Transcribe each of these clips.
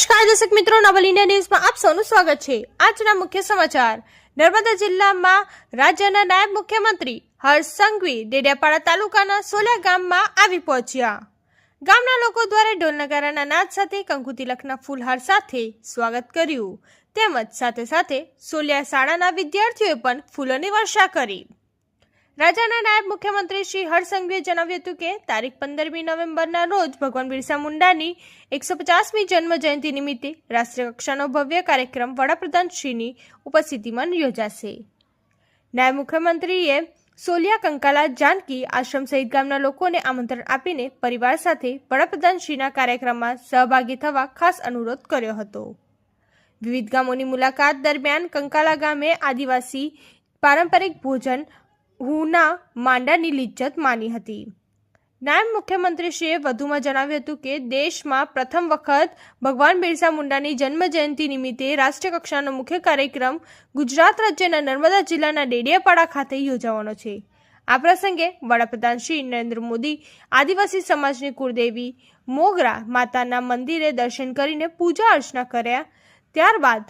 નમસ્કાર દર્શક મિત્રો, નવલ ઇન્ડિયા ન્યૂઝમાં આપ સૌનું સ્વાગત છે. આજના મુખ્ય સમાચાર. નર્મદા જિલ્લામાં રાજ્યના નાયબ મુખ્યમંત્રી હર્ષ સંઘવી ડેડિયાપાડા તાલુકાના સોલા ગામમાં આવી પહોંચ્યા. ગામના લોકો દ્વારા ઢોલનગારાના નાદ સાથે કંકુ તિલકના ફૂલહાર સાથે સ્વાગત કર્યું. તેમજ સાથે સાથે સોલિયા શાળાના વિદ્યાર્થીઓએ પણ ફૂલોની વર્ષા કરી. રાજ્યના નાયબ મુખ્યમંત્રી શ્રી હર્ષ જણાવ્યું હતું કે તારીખ પંદરમી નવેમ્બરના રોજ ભગવાન બિરસા મુંડાની એકસો પચાસમી જન્મ જયંતિ નિમિત્તે રાષ્ટ્રીય કક્ષાનો ભવ્ય કાર્યક્રમ વડાપ્રધાન શ્રીની ઉપસ્થિતિમાં યોજાશે. નાયબ મુખ્યમંત્રીએ સોલિયા કંકાલા જાનકી આશ્રમ સહિત ગામના લોકોને આમંત્રણ આપીને પરિવાર સાથે વડાપ્રધાન શ્રીના કાર્યક્રમમાં સહભાગી થવા ખાસ અનુરોધ કર્યો હતો. વિવિધ ગામોની મુલાકાત દરમિયાન કંકાલા ગામે આદિવાસી પારંપરિક ભોજન હુના માંડાની લિજ્જત માની હતી. નાયબ મુખ્યમંત્રીશ્રીએ વધુમાં જણાવ્યું હતું કે દેશમાં પ્રથમ વખત ભગવાન બિરસા મુંડાની જન્મ જયંતિ નિમિત્તે રાષ્ટ્રીય કક્ષાનો મુખ્ય કાર્યક્રમ ગુજરાત રાજ્યના નર્મદા જિલ્લાના ડેડિયાપાડા ખાતે યોજાવાનો છે. આ પ્રસંગે વડાપ્રધાન શ્રી નરેન્દ્ર મોદી, આદિવાસી સમાજની કુળદેવી મોગરા માતાના મંદિરે દર્શન કરીને પૂજા અર્ચના કર્યા. ત્યારબાદ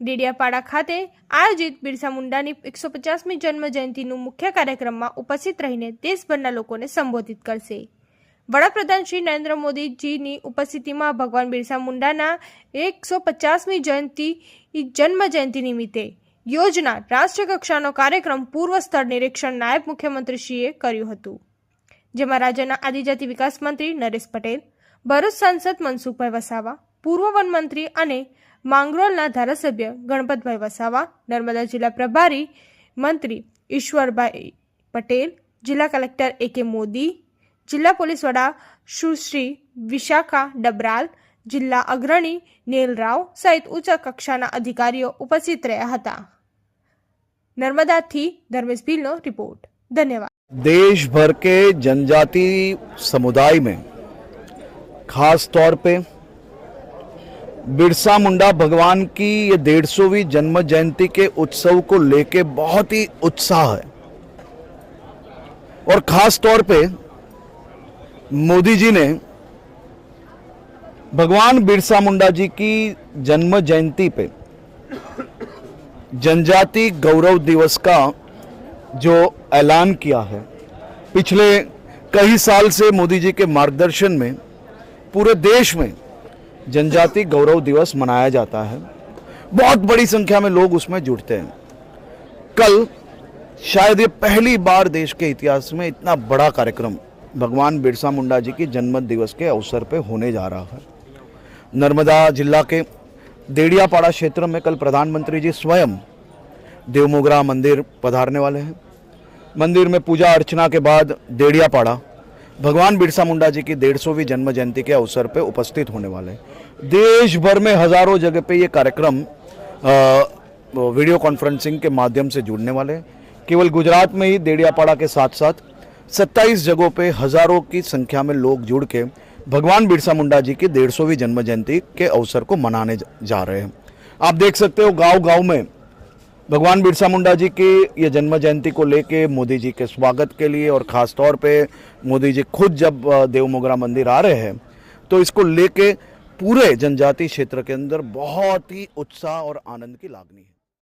ડેડિયાપાડા ખાતે આયોજિત બિરસા મુંડાની એકસો પચાસમી જન્મ જયંતિનું મુખ્ય કાર્યક્રમમાં ઉપસ્થિત રહીને દેશભરના લોકોને સંબોધિત કરશે. વડાપ્રધાન શ્રી નરેન્દ્ર મોદીજીની ઉપસ્થિતિમાં ભગવાન બિરસા મુંડાના એકસો પચાસમી જયંતિ જન્મ જયંતિ નિમિત્તે યોજના રાષ્ટ્રકક્ષાનો કાર્યક્રમ પૂર્વ સ્થળ નિરીક્ષણ નાયબ મુખ્યમંત્રીશ્રીએ કર્યું હતું. જેમાં રાજ્યના આદિજાતિ વિકાસ મંત્રી નરેશ પટેલ, ભરૂચ સાંસદ મનસુખભાઈ વસાવા, પૂર્વ વન મંત્રી અને માંગરોળના ધારાસભ્ય ગણપતભાઈ વસાવા નર્મદા જિલ્લા પ્રભારી મંત્રી ઈશ્વરભાઈ પટેલ જિલ્લા કલેક્ટર એ કે મોદી જિલ્લા પોલીસ વડા સુશ્રી વિશાખા ડબરાલ જિલ્લા અગ્રણી નીલ રાવ સહિત ઉચ્ચ કક્ષાના અધિકારીઓ ઉપસ્થિત રહ્યા હતા નર્મદાથી ધર્મેશ ભીલનો રિપોર્ટ ધન્યવાદ देश भर के जनजाति समुदाय में खास तौर पे बिरसा मुंडा भगवान की ये डेढ़ सौवीं जन्म जयंती के उत्सव को लेके बहुत ही उत्साह है। और खास तौर पे मोदी जी ने भगवान बिरसा मुंडा जी की जन्म जयंती पे जनजाति गौरव दिवस का जो ऐलान किया है, पिछले कई साल से मोदी जी के मार्गदर्शन में पूरे देश में जनजाति गौरव दिवस मनाया जाता है। बहुत बड़ी संख्या में लोग उसमें जुड़ते हैं। कल शायद ये पहली बार देश के इतिहास में इतना बड़ा कार्यक्रम भगवान बिरसा मुंडा जी की जन्म दिवस के अवसर पे होने जा रहा है। नर्मदा जिला के देड़ियापाड़ा क्षेत्र में कल प्रधानमंत्री जी स्वयं देवमोगरा मंदिर पधारने वाले हैं। मंदिर में पूजा अर्चना के बाद देड़ियापाड़ा भगवान बिरसा मुंडा जी की डेढ़ सौवीं जन्म जयंती के अवसर पर उपस्थित होने वाले हैं। देश भर में हज़ारों जगह पे ये कार्यक्रम वीडियो कॉन्फ्रेंसिंग के माध्यम से जुड़ने वाले हैं। केवल गुजरात में ही, देड़ियापाड़ा के साथ साथ 27 जगहों पे हज़ारों की संख्या में लोग जुड़ के भगवान बिरसा मुंडा जी की डेढ़ सौवीं जन्म जयंती के अवसर को मनाने जा- रहे हैं। आप देख सकते हो गाँव गाँव में भगवान बिरसा मुंडा जी की ये जन्म जयंती को लेके मोदी जी के स्वागत के लिए और ख़ास तौर पे मोदी जी खुद जब देवमोगरा मंदिर आ रहे हैं तो इसको लेके पूरे जनजाति क्षेत्र के अंदर बहुत ही उत्साह और आनंद की लागनी है।